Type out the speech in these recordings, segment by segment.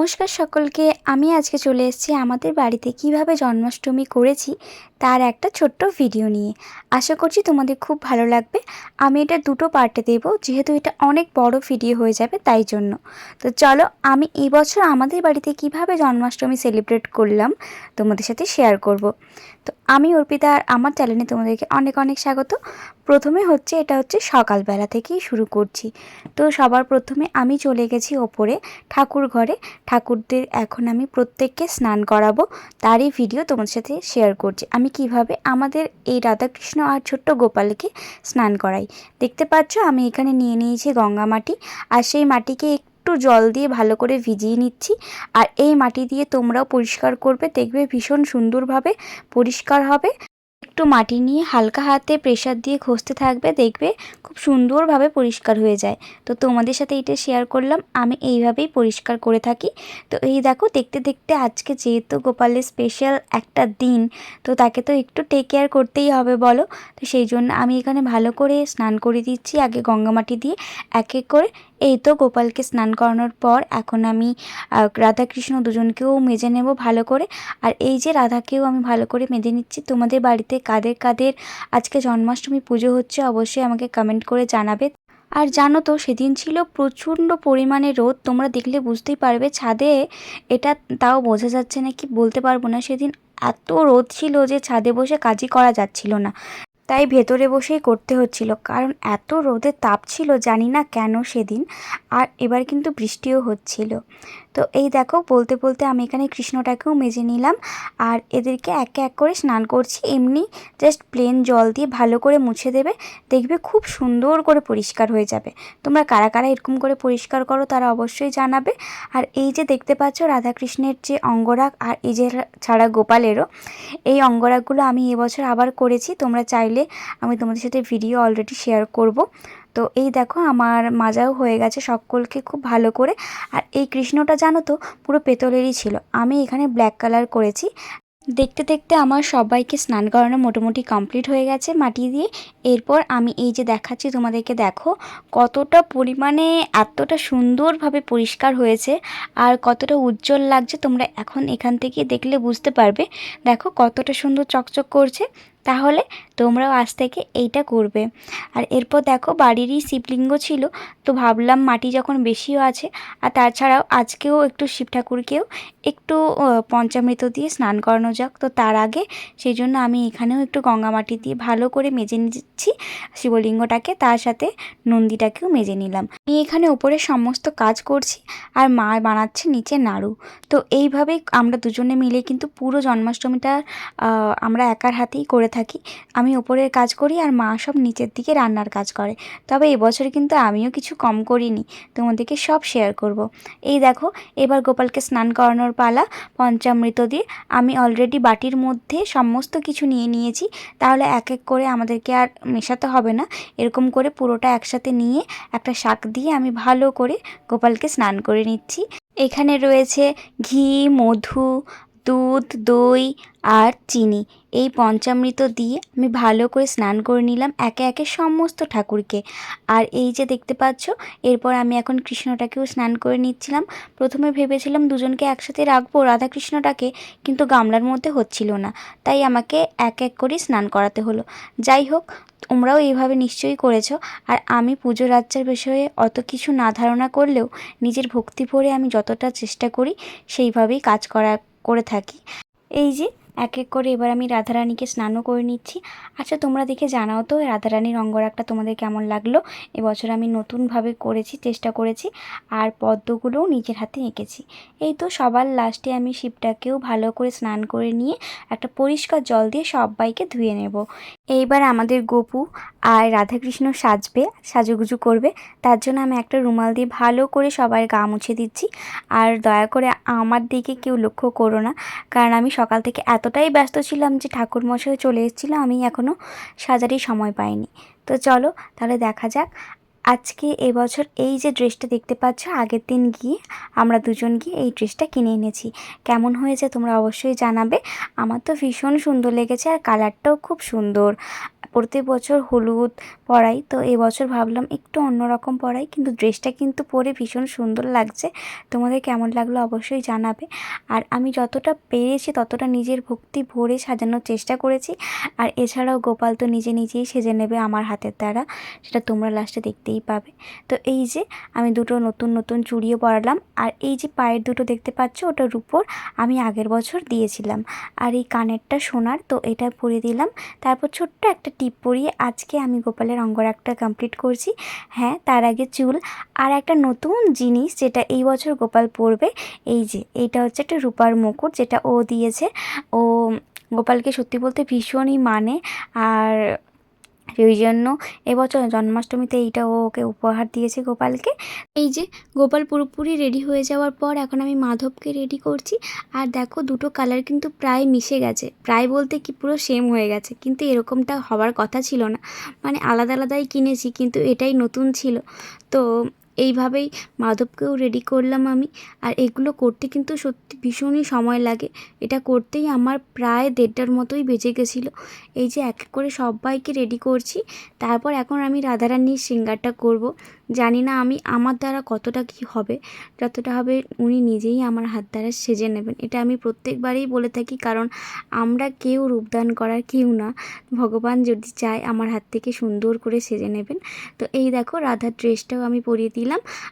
নমস্কার সকলকে, আমি আজকে চলে এসেছি আমাদের বাড়িতে কীভাবে জন্মাষ্টমী করেছি তার একটা ছোট্ট ভিডিও নিয়ে। আশা করছি তোমাদের খুব ভালো লাগবে। আমি এটা দুটো পার্টে দেব, যেহেতু এটা অনেক বড় ভিডিও হয়ে যাবে তাই জন্য। তো চলো, আমি এই বছর আমাদের বাড়িতে কীভাবে জন্মাষ্টমী সেলিব্রেট করলাম তোমাদের সাথে শেয়ার করব। তো আমি অর্পিতা আর আমার চ্যানেলে তোমাদেরকে অনেক অনেক স্বাগত। প্রথমে হচ্ছে এটা হচ্ছে সকালবেলা থেকেই শুরু করছি। তো সবার প্রথমে আমি চলে গেছি ওপরে ঠাকুর ঘরে। ঠাকুরদের এখন আমি প্রত্যেককে স্নান করাবো, তারই ভিডিও তোমাদের সাথে শেয়ার করছি। আমি কীভাবে আমাদের এই রাধাকৃষ্ণ আর ছোট্ট গোপালকে স্নান করাই। দেখতে পাচ্ছ আমি এখানে নিয়ে নিয়েছি গঙ্গা মাটি, আর সেই মাটিকে একটু জল দিয়ে ভালো করে ভিজিয়ে নিচ্ছি। আর এই মাটি দিয়ে তোমরাও পরিষ্কার করবে, দেখবে ভীষণ সুন্দরভাবে পরিষ্কার হবে। একটু মাটি নিয়ে হালকা হাতে প্রেশার দিয়ে ঘষতে থাকবে, দেখবে খুব সুন্দরভাবে পরিষ্কার হয়ে যায়। তো তোমাদের সাথে এটা শেয়ার করলাম, আমি এইভাবেই পরিষ্কার করে থাকি। তো এই দেখো, দেখতে দেখতে আজকে যেহেতু গোপালের স্পেশাল একটা দিন, তো তাকে তো একটু টেক কেয়ার করতেই হবে বলো। তো সেই জন্য আমি এখানে ভালো করে স্নান করে দিচ্ছি, আগে গঙ্গা মাটি দিয়ে এক এক করে। এই তো গোপালকে স্নান করানোর পর এখন আমি রাধাকৃষ্ণ দুজনকেও মেজে নেব ভালো করে। আর এই যে রাধাকেও আমি ভালো করে মেজে নিচ্ছি, তোমাদের বাড়িতে কাদের কাদের আজকে জন্মাষ্টমী পুজো হচ্ছে অবশ্যই আমাকে কমেন্ট করে জানাবে। আর জানো তো, সেদিন ছিল প্রচণ্ড পরিমাণে রোদ, তোমরা দেখলে বুঝতেই পারবে ছাদে, এটা তাও বোঝা যাচ্ছে না কি বলতে পারব না। সেদিন এত রোদ ছিল যে ছাদে বসে কাজই করা যাচ্ছিল না। তাই ভেতরে বসেই করতে হচ্ছিল, কারণ এত রোদে তাপ ছিল জানি না কেন সেদিন, আর এবার কিন্তু বৃষ্টিও হচ্ছিল। তো এই দেখো, বলতে বলতে আমি এখানে কৃষ্ণটাকেও মেজে নিলাম। আর এদেরকে একে এক করে স্নান করছি। এমনি জাস্ট প্লেন জল দিয়ে ভালো করে মুছে দেবে। দেখবে খুব সুন্দর করে পরিষ্কার হয়ে যাবে। তোমরা কারা কারা এরকম করে পরিষ্কার করো তারা অবশ্যই জানাবে। আর এই যে দেখতে পাচ্ছ রাধাকৃষ্ণের যে অঙ্গরাগ আর এই যে ছাড়া গোপালেরও, এই অঙ্গরাগগুলো আমি এবছর আবার করেছি। তোমরা চাইলে আমি তোমাদের সাথে ভিডিও অলরেডি শেয়ার করব। তো এই দেখো আমার মাজাও হয়ে গেছে সকলকে খুব ভালো করে। আর এই কৃষ্ণটা জানো তো, পুরো পেতলেরই ছিল। আমি এখানে ব্ল্যাক কালার করেছি। দেখতে দেখতে আমার সবাইকে স্নান করানো মোটামুটি কমপ্লিট হয়ে গেছে মাটি দিয়ে। এরপর আমি এই যে দেখাচ্ছি তোমাদেরকে, দেখো কতটা পরিমাণে এতটা সুন্দরভাবে পরিষ্কার হয়েছে আর কতটা উজ্জ্বল লাগছে। তোমরা এখন এখান থেকে দেখলে বুঝতে পারবে। দেখো কতটা সুন্দর চকচক করছে। তাহলে তোমরাও আজ থেকে এইটা করবে। আর এরপর দেখো, বাড়িরই শিবলিঙ্গ ছিল, তো ভাবলাম মাটি যখন বেশিও আছে, আর তাছাড়াও আজকেও একটু শিব ঠাকুরকেও একটু পঞ্চামৃত দিয়ে স্নান করানো যাক। তো তার আগে সেই জন্য আমি এখানেও একটু গঙ্গা মাটি দিয়ে ভালো করে মেজে নিচ্ছি। শিবলিঙ্গটাকে, তার সাথে নন্দীটাকেও মেজে নিলাম। আমি এখানে ওপরে সমস্ত কাজ করছি আর মা বানাচ্ছে নিচে নাড়ু। তো এইভাবেই আমরা দুজনে মিলে কিন্তু পুরো জন্মাষ্টমীটা আমরা একার হাতেই করে থাকি। আমি ওপরের কাজ করি আর মা সব নিচের দিকে রান্নার কাজ করে। তবে এবছর কিন্তু আমিও কিছু কম করিনি, তোমাদেরকে সব শেয়ার করব। এই দেখো, এবার গোপালকে স্নান করানোর পালা, পঞ্চামৃত দিয়ে। আমি অলরেডি বাটির মধ্যে সমস্ত কিছু নিয়ে নিয়েছি। তাহলে এক এক করে আমাদেরকে আর মেশাতে হবে না। এরকম করে পুরোটা একসাথে নিয়ে একটা শাক দিয়ে আমি ভালো করে গোপালকে স্নান করে নিচ্ছি। এখানে রয়েছে ঘি, মধু, দুধ, দই আর চিনি। এই পঞ্চামৃত দিয়ে আমি ভালো করে স্নান করে নিলাম একে একে সমস্ত ঠাকুরকে। আর এই যে দেখতে পাচ্ছ, এরপর আমি এখন কৃষ্ণটাকেও স্নান করে নিচ্ছিলাম। প্রথমে ভেবেছিলাম দুজনকে একসাথে রাখব, রাধাকৃষ্ণটাকে, কিন্তু গামলার মধ্যে হচ্ছিল না। তাই আমাকে এক এক করে স্নান করাতে হলো। যাই হোক, তোমরাও এইভাবে নিশ্চয়ই করেছ। আর আমি পুজোর আচ্চার বিষয়ে অত কিছু না ধারণা করলেও নিজের ভক্তি ভরে আমি যতটা চেষ্টা করি, সেইভাবেই কাজ করা, করে থাকি। এই যে এক এক করে এবার আমি রাধারানীকে স্নানও করে নিচ্ছি। আচ্ছা তোমরা দেখে জানাও তো, রাধারানীর অঙ্গরাগটা তোমাদের কেমন লাগল? এবছর আমি নতুনভাবে করেছি, চেষ্টা করেছি, আর পদ্মগুলোও নিজের হাতে এঁকেছি। এই তো সবার লাস্টে আমি শিবটাকেও ভালো করে স্নান করে নিয়ে একটা পরিষ্কার জল দিয়ে সবাইকে ধুয়ে নেব। এইবার আমাদের গোপু আর রাধাকৃষ্ণ সাজবে, সাজুগুজু করবে। তার জন্য আমি একটা রুমাল দিয়ে ভালো করে সবার গা মুছে দিচ্ছি। আর দয়া করে আমার দিকে কেউ লক্ষ্য করো না, কারণ আমি সকাল থেকে এতটাই ব্যস্ত ছিলাম যে ঠাকুর মশাই চলে এসেছিল, আমি এখনও সাজারই সময় পাইনি। তো চলো তাহলে দেখা যাক। আজকে এবছর এই যে ড্রেসটা দেখতে পাচ্ছ, আগের দিন গিয়ে আমরা দুজন গিয়ে এই ড্রেসটা কিনে এনেছি। কেমন হয়েছে তোমরা অবশ্যই জানাবে। আমার তো ভীষণ সুন্দর লেগেছে আর কালারটাও খুব সুন্দর। প্রত্যেক বছর হলুদ পরাই, তো এবছর ভাবলাম একটু অন্যরকম পরাই, কিন্তু ড্রেসটা কিন্তু পরে ভীষণ সুন্দর লাগছে। তোমাদের কেমন লাগল অবশ্যই জানাবে। আর আমি যতটা পেরেছি ততটা নিজের ভক্তি ভরে সাজানোর চেষ্টা করেছি। আর এছাড়াও গোপাল তো নিজে নিজেই সেজে নেবে আমার হাতের দ্বারা, সেটা তোমরা লাস্টে দেখতেই পাবে। তো এই যে আমি দুটো নতুন নতুন চুড়িও পরালাম, আর এই যে পায়ের দুটো দেখতে পাচ্ছ ওটার উপর আমি আগের বছর দিয়েছিলাম। আর এই কানেরটা সোনার, তো এটা পরে দিলাম। তারপর ছোট্ট একটা টিপ পরিয়ে আজকে আমি গোপালের অঙ্গরাগটা কমপ্লিট করছি। হ্যাঁ তার আগে চুল। আর একটা নতুন জিনিস যেটা এই বছর গোপাল পরবে, এই যে, এইটা হচ্ছে একটা রূপার মুকুট যেটা ও দিয়েছে। ও গোপালকে সত্যি বলতে ভীষণই মানে। আর ওই জন্য এবছর জন্মাষ্টমীতে এইটা ও ওকে উপহার দিয়েছে গোপালকে। এই যে, গোপাল পুরোপুরি রেডি হয়ে যাওয়ার পর এখন আমি মাধবকে রেডি করছি। আর দেখো, দুটো কালার কিন্তু প্রায় মিশে গেছে। প্রায় বলতে কি পুরো সেম হয়ে গেছে। কিন্তু এরকমটা হওয়ার কথা ছিল না। মানে আলাদা আলাদাই কিনেছি, কিন্তু এটাই নতুন ছিল। তো এইভাবেই মাধবকেও রেডি করলাম আমি। আর এগুলো করতে কিন্তু সত্যি ভীষণই সময় লাগে। এটা করতেই আমার প্রায় দেড়টার মতোই বেজে গেছিল। এই যে এক এক করে সবাইকে রেডি করছি, তারপর এখন আমি রাধারানীর সিঙ্গারটা করব। জানি না আমি, আমার দ্বারা কতটা কী হবে, যতটা হবে উনি নিজেই আমার হাত দ্বারা সেজে নেবেন। এটা আমি প্রত্যেকবারেই বলে থাকি, কারণ আমরা কেউ রূপদান করার কেউ না। ভগবান যদি চায় আমার হাত থেকে সুন্দর করে সেজে নেবেন। তো এই দেখো, রাধার ড্রেসটাও আমি পরিয়ে দিলাম।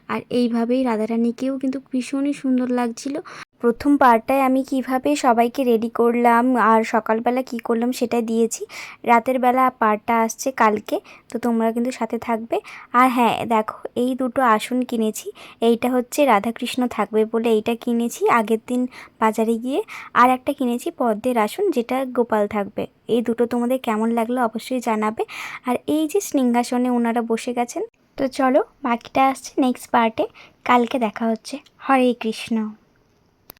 আর এইভাবেই রাধারানীকেও কিন্তু ভীষণই সুন্দর লাগছিল। প্রথম পার্টটায় আমি কীভাবে সবাইকে রেডি করলাম, আর সকালবেলা কি করলাম সেটা দিয়েছি। রাতের বেলা পার্টটা আসছে কালকে, তো তোমরা কিন্তু সাথে থাকবে। আর হ্যাঁ দেখো, এই দুটো আসন কিনেছি। এইটা হচ্ছে রাধাকৃষ্ণ থাকবে বলে এইটা কিনেছি আগের দিন বাজারে গিয়ে। আর একটা কিনেছি পদ্মের আসন যেটা গোপাল থাকবে। এই দুটো তোমাদের কেমন লাগল অবশ্যই জানাবে। আর এই যে সিংহাসনে ওনারা বসে গেছেন তো চলো বাকিটা আসছে নেক্সট পার্টে কালকে দেখা হচ্ছে। হরে কৃষ্ণ।